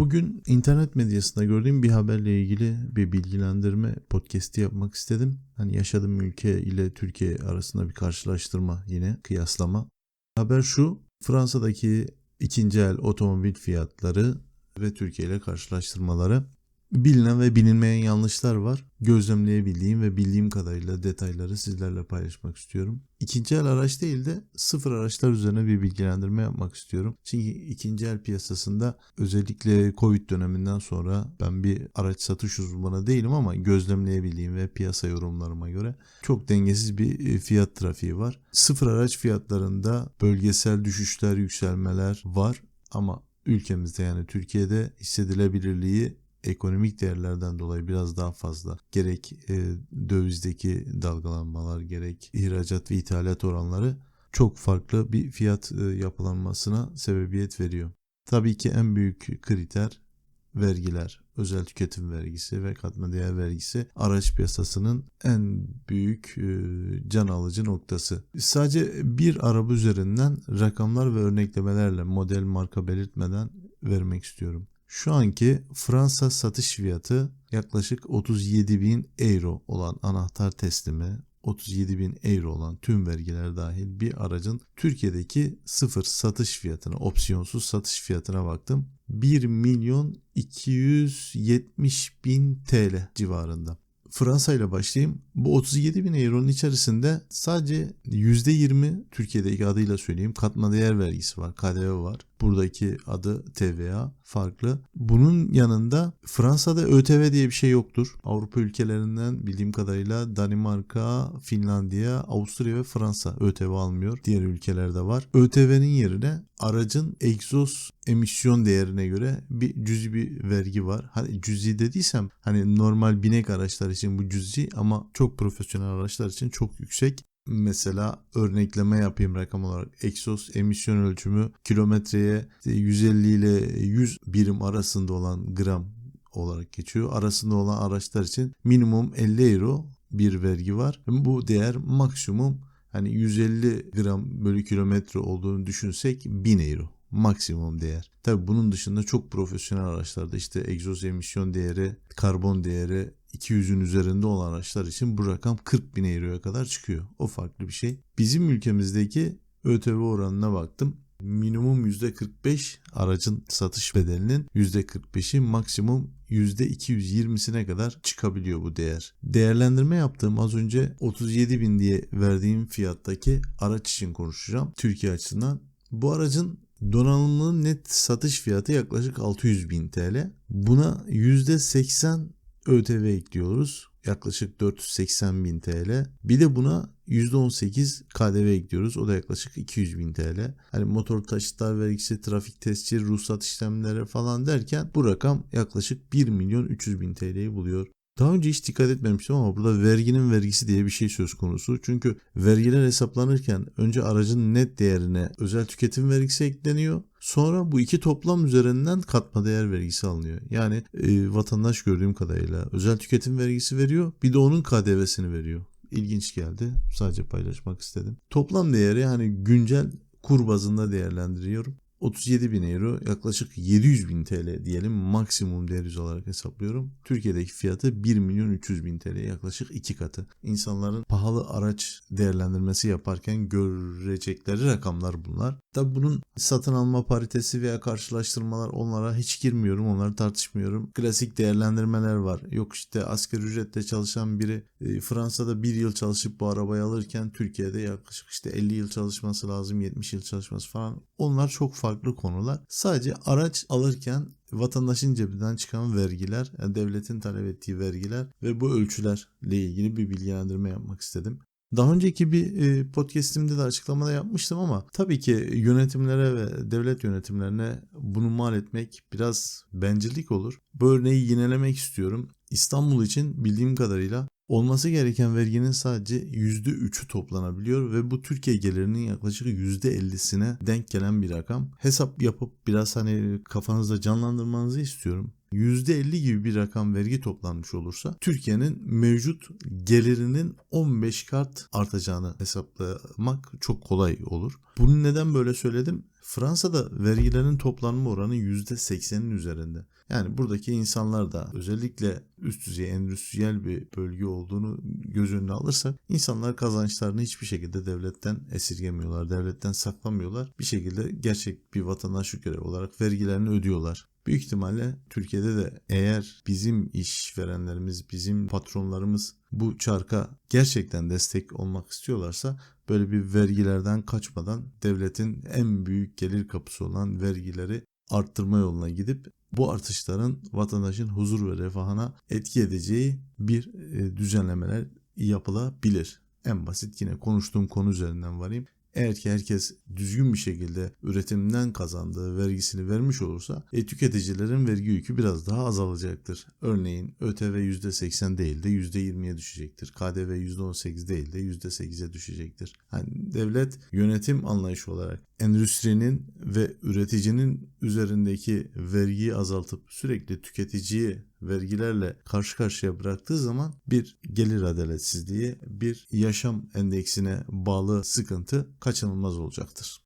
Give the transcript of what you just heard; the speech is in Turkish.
Bugün internet medyasında gördüğüm bir haberle ilgili bir bilgilendirme podcast'i yapmak istedim. Hani yaşadığım ülke ile Türkiye arasında bir karşılaştırma yine kıyaslama. Haber şu Fransa'daki ikinci el otomobil fiyatları ve Türkiye ile karşılaştırmaları. Bilinen ve bilinmeyen yanlışlar var. Gözlemleyebildiğim ve bildiğim kadarıyla detayları sizlerle paylaşmak istiyorum. İkinci el araç değil de sıfır araçlar üzerine bir bilgilendirme yapmak istiyorum. Çünkü ikinci el piyasasında özellikle Covid döneminden sonra ben bir araç satış uzmanı değilim ama gözlemleyebildiğim ve piyasa yorumlarıma göre çok dengesiz bir fiyat trafiği var. Sıfır araç fiyatlarında bölgesel düşüşler, yükselmeler var ama ülkemizde yani Türkiye'de hissedilebilirliği ekonomik değerlerden dolayı biraz daha fazla. Gerek e, dövizdeki dalgalanmalar gerek ihracat ve ithalat oranları çok farklı bir fiyat e, yapılanmasına sebebiyet veriyor. Tabii ki en büyük kriter vergiler, özel tüketim vergisi ve katma değer vergisi araç piyasasının en büyük e, can alıcı noktası. Sadece bir araba üzerinden rakamlar ve örneklemelerle model marka belirtmeden vermek istiyorum. Şu anki Fransa satış fiyatı yaklaşık 37 bin euro olan anahtar teslimi 37 bin euro olan tüm vergiler dahil bir aracın Türkiye'deki sıfır satış fiyatına, opsiyonsuz satış fiyatına baktım. 1 milyon 270 bin TL civarında. Fransa ile başlayayım. Bu 37 bin euronun içerisinde sadece %20 Türkiye'deki adıyla söyleyeyim katma değer vergisi var, KDV var. Buradaki adı TVA farklı. Bunun yanında Fransa'da ÖTV diye bir şey yoktur. Avrupa ülkelerinden bildiğim kadarıyla Danimarka, Finlandiya, Avusturya ve Fransa ÖTV almıyor. Diğer ülkelerde var. ÖTV'nin yerine aracın egzoz emisyon değerine göre bir cüzi bir vergi var. Hani cüzi dediysem hani normal binek araçlar için bu cüzi ama çok profesyonel araçlar için çok yüksek. Mesela örnekleme yapayım rakam olarak. Egzoz emisyon ölçümü kilometreye 150 ile 100 birim arasında olan gram olarak geçiyor. Arasında olan araçlar için minimum 50 euro bir vergi var. Bu değer maksimum hani 150 gram bölü kilometre olduğunu düşünsek 1000 euro maksimum değer. Tabi bunun dışında çok profesyonel araçlarda işte egzoz emisyon değeri, karbon değeri 200'ün üzerinde olan araçlar için bu rakam 40 bin euroya kadar çıkıyor. O farklı bir şey. Bizim ülkemizdeki ÖTV oranına baktım. Minimum %45 aracın satış bedelinin %45'i maksimum %220'sine kadar çıkabiliyor bu değer. Değerlendirme yaptığım az önce 37 bin diye verdiğim fiyattaki araç için konuşacağım. Türkiye açısından. Bu aracın donanımlının net satış fiyatı yaklaşık 600 bin TL. Buna %80 ÖTV ekliyoruz. Yaklaşık 480 bin TL. Bir de buna %18 KDV ekliyoruz. O da yaklaşık 200 bin TL. Hani motor taşıtlar vergisi, trafik tescil, ruhsat işlemleri falan derken bu rakam yaklaşık 1 milyon 300 bin TL'yi buluyor. Daha önce hiç dikkat etmemiştim ama burada verginin vergisi diye bir şey söz konusu. Çünkü vergiler hesaplanırken önce aracın net değerine özel tüketim vergisi ekleniyor. Sonra bu iki toplam üzerinden katma değer vergisi alınıyor. Yani e, vatandaş gördüğüm kadarıyla özel tüketim vergisi veriyor bir de onun KDV'sini veriyor. İlginç geldi. Sadece paylaşmak istedim. Toplam değeri hani güncel kur bazında değerlendiriyorum. 37 bin euro yaklaşık 700 bin TL diyelim maksimum değer olarak hesaplıyorum. Türkiye'deki fiyatı 1 milyon 300 bin TL yaklaşık iki katı. İnsanların pahalı araç değerlendirmesi yaparken görecekleri rakamlar bunlar. Tabi bunun satın alma paritesi veya karşılaştırmalar onlara hiç girmiyorum onları tartışmıyorum. Klasik değerlendirmeler var. Yok işte asgari ücretle çalışan biri e, Fransa'da bir yıl çalışıp bu arabayı alırken Türkiye'de yaklaşık işte 50 yıl çalışması lazım 70 yıl çalışması falan. Onlar çok farklı farklı konular. Sadece araç alırken vatandaşın cebinden çıkan vergiler, yani devletin talep ettiği vergiler ve bu ölçülerle ilgili bir bilgilendirme yapmak istedim. Daha önceki bir e, podcastimde de açıklamada yapmıştım ama tabii ki yönetimlere ve devlet yönetimlerine bunu mal etmek biraz bencillik olur. Bu örneği yinelemek istiyorum. İstanbul için bildiğim kadarıyla Olması gereken verginin sadece %3'ü toplanabiliyor ve bu Türkiye gelirinin yaklaşık %50'sine denk gelen bir rakam. Hesap yapıp biraz hani kafanızda canlandırmanızı istiyorum. %50 gibi bir rakam vergi toplanmış olursa Türkiye'nin mevcut gelirinin 15 kat artacağını hesaplamak çok kolay olur. Bunu neden böyle söyledim? Fransa'da vergilerin toplanma oranı %80'in üzerinde. Yani buradaki insanlar da özellikle üst düzey endüstriyel bir bölge olduğunu göz önüne alırsak insanlar kazançlarını hiçbir şekilde devletten esirgemiyorlar, devletten saklamıyorlar. Bir şekilde gerçek bir vatandaşlık görevi olarak vergilerini ödüyorlar. Büyük ihtimalle Türkiye'de de eğer bizim işverenlerimiz, bizim patronlarımız bu çarka gerçekten destek olmak istiyorlarsa böyle bir vergilerden kaçmadan devletin en büyük gelir kapısı olan vergileri arttırma yoluna gidip bu artışların vatandaşın huzur ve refahına etki edeceği bir e, düzenlemeler yapılabilir. En basit yine konuştuğum konu üzerinden varayım. Eğer ki herkes düzgün bir şekilde üretimden kazandığı vergisini vermiş olursa e, tüketicilerin vergi yükü biraz daha azalacaktır. Örneğin ÖTV %80 değil de %20'ye düşecektir. KDV %18 değil de %8'e düşecektir. Yani devlet yönetim anlayışı olarak endüstrinin ve üreticinin üzerindeki vergiyi azaltıp sürekli tüketiciyi vergilerle karşı karşıya bıraktığı zaman bir gelir adaletsizliği, bir yaşam endeksine bağlı sıkıntı kaçınılmaz olacaktır.